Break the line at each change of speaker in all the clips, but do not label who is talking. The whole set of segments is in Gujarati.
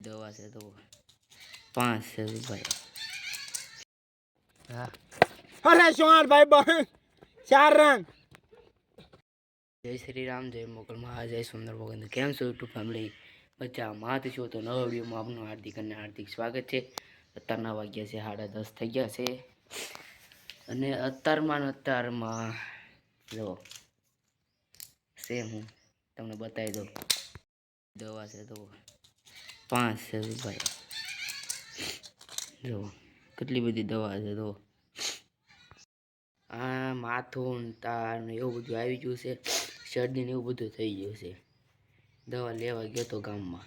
દવા છે તો છે રૂપિયા હા.
અરે શું ભાઈ બહેન ચાર રંગ
જય શ્રી રામ જય મોકલમાં જય સુંદર ભગવાન. કેમ છો યુટ્યુબ ફેમિલી બચ્ચા માત છો તો નવા વિડીયોમાં આપનું હાર્દિક અને હાર્દિક સ્વાગત છે. અત્યારના વાગ્યા છે સાડા દસ થઈ ગયા છે. અને અત્યારમાં અત્યારમાં જો સેમ હું તમને બતાવી દઉં. દવા છે તો પાંચસો રૂપિયા જો કેટલી બધી દવા છે તો આ માથું તાર ને એવું બધું આવી ગયું છે. શરદી ને એવું બધું થઈ ગયું છે. દવા લેવા ગયો તો ગામમાં.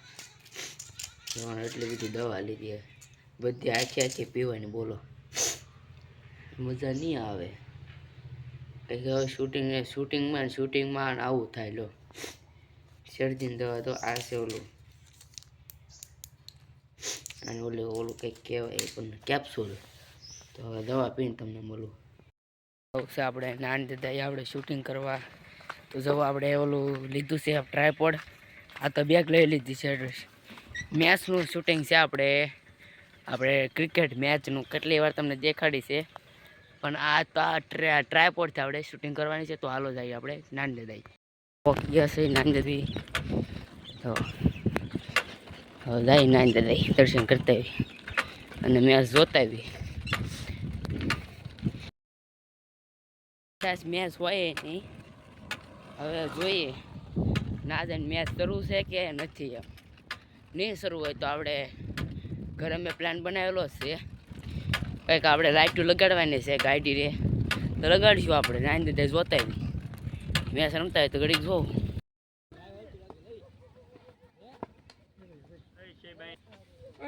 એટલી બધી દવા લીધી બધી આખી આખી પીવાની, બોલો. મજા નહીં આવે. કંઈક હવે શૂટિંગ શૂટિંગમાં શૂટિંગમાં આવું થાય, લો. શરદીની દવા તો આ છે ઓલું. અને ઓલું ઓલું કંઈક કહેવાય પણ કેપ્સ્યુલ તો હવે દવા પીને તમને મળું. છે આપણે નાની દાદા આપણે શૂટિંગ કરવા. તો જો આપણે ઓલું લીધું છે ટ્રાયપોડ આ તો બેગ લઈ લીધી છે મેચનું શૂટિંગ છે આપણે. આપણે ક્રિકેટ મેચનું કેટલી વાર તમને દેખાડી છે. પણ આ તો આ ટ્રાયપોડથી આપણે શૂટિંગ કરવાની છે. તો હાલો જઈએ આપણે નાની દાદા ઓકે છે નાની દાદી. તો હવે જાય નાની દાદા દર્શન કરતા આવી. અને મેચ જોતા આવી. મેચ હોય નહીં. હવે જોઈએ. ના જાણે મેચ શરૂ છે કે નથી એમ. નહીં શરૂ હોય તો આપણે ઘરે મેં પ્લાન બનાવેલો છે. કંઈક આપણે લાઇટો લગાડવાની છે ગાડી રે. તો લગાડીશું આપણે. નાની દીધે જોતા મેચ રમતા હોય તો ઘડીક જોઉં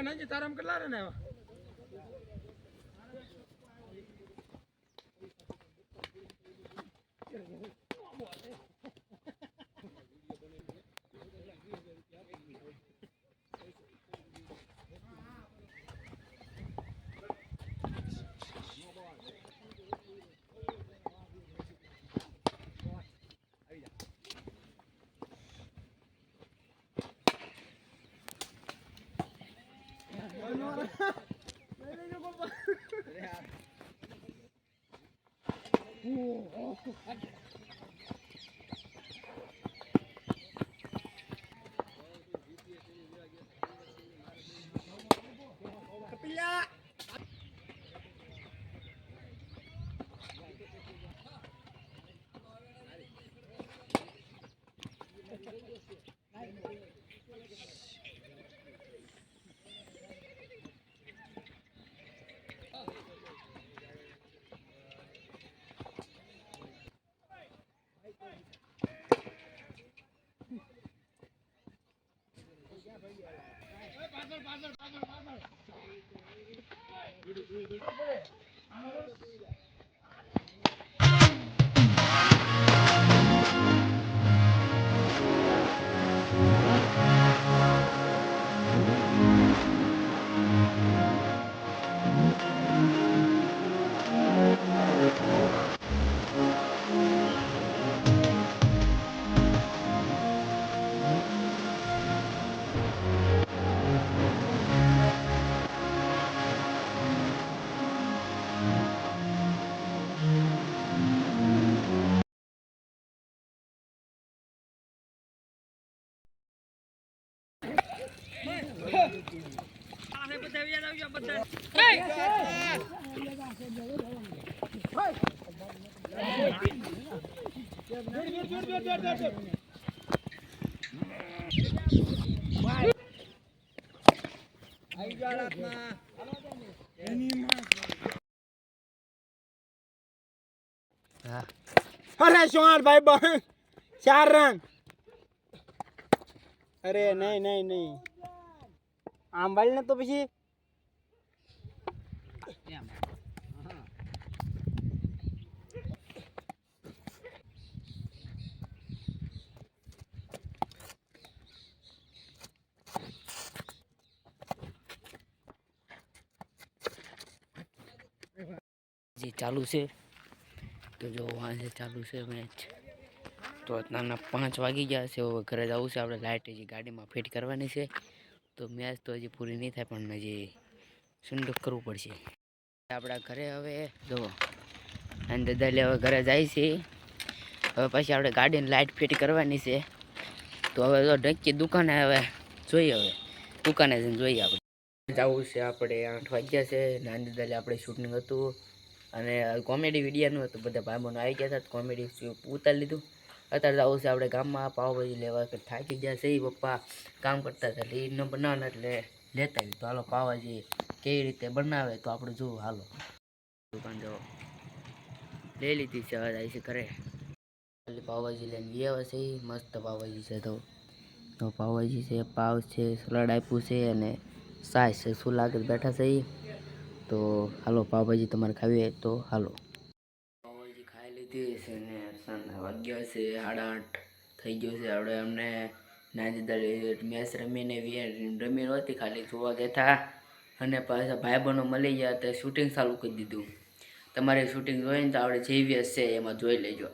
નથી તારામ કેટલા રન આવ્યા? 번. 17번. 오, 어.
હા
અરે શું ભાઈ બહેન ચાર રન. અરે નહીં નહીં નહીં. વાળી ને તો પછી
જે ચાલુ છે, તો જો વાંચે ચાલુ છે મેચ તો અત્યારના પાંચ વાગી ગયા છે, હવે ઘરે જવું છે, આપણે લાઇટ હજી ગાડીમાં ફિટ કરવાની છે. તો મેચ તો હજી પૂરી નહીં થાય, પણ હજી સુંડુક કરવું પડશે. આપણા ઘરે હવે જુઓ અને દાદા હવે ઘરે જાય છે. હવે પછી આપણે ગાડીની લાઇટ ફિટ કરવાની છે. તો હવે તો ઢંકી દુકાને હવે જોઈએ હવે. દુકાને જઈને જોઈએ આપણે. જવું છે આપણે આઠ વાગ્યા છે નાની દાદા આપણે શૂટિંગ હતું. અને કોમેડી વિડીયાનું હતું બધા ભાઈબંધો આવી ગયા હતા કોમેડી ઉતારી લીધું. અત્યારે આવું છે, આપણે ગામમાં પાવભાજી લેવા કે થાકી ગયા છે એ પપ્પા કામ કરતા હતા એટલે એ ન બનાવવાના એટલે લેતા તો હાલો, પાવભાજી કેવી રીતે બનાવે તો આપણે જોવું, હાલો. દુકાન જો લઈ લીધી છે, હવે જાય છે ઘરે. પાવભાજી લઈને ગયા આવે છે મસ્ત પાવભાજી છે તો. તો પાવભાજી છે, પાવ છે, સલાડ આપ્યું છે અને સાસ છે. શું લાગે બેઠા છે ઈ? તો હાલો, પાવભાજી તમારે ખાવી હોય તો હાલો. પાવભાજી ખાઈ લીધી છે ને વાગ્યો છે, સાડા આઠ થઈ ગયો છે. આપણે અમને નાની મેચ રમીને રમી નહોતી ખાલી જોવા ગયા અને પાછા ભાઈબંધો મળી ગયા તો શૂટિંગ ચાલુ કરી દીધું. તમારે શૂટિંગ જોઈને તો આપણે જેવીએસ છે એમાં જોઈ લેજો.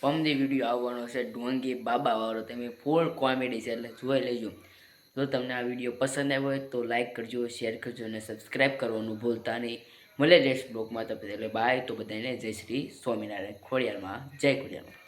પમદી વીડિયો આવવાનો છે, ઢોંગી બાબાવાળો. તમે ફૂલ કોમેડી છે, એટલે જોઈ લેજો. જો તમને આ વીડિયો પસંદ આવ્યો હોય તો લાઈક કરજો શેર કરજો અને સબસ્ક્રાઈબ કરવાનું ભૂલતા નહીં. મળે નેક્સ્ટ બ્લોગમાં તો એટલે બાય તો બધાને જય શ્રી સ્વામિનારાયણ ખોડિયારમાં. જય ખોડિયારમાં.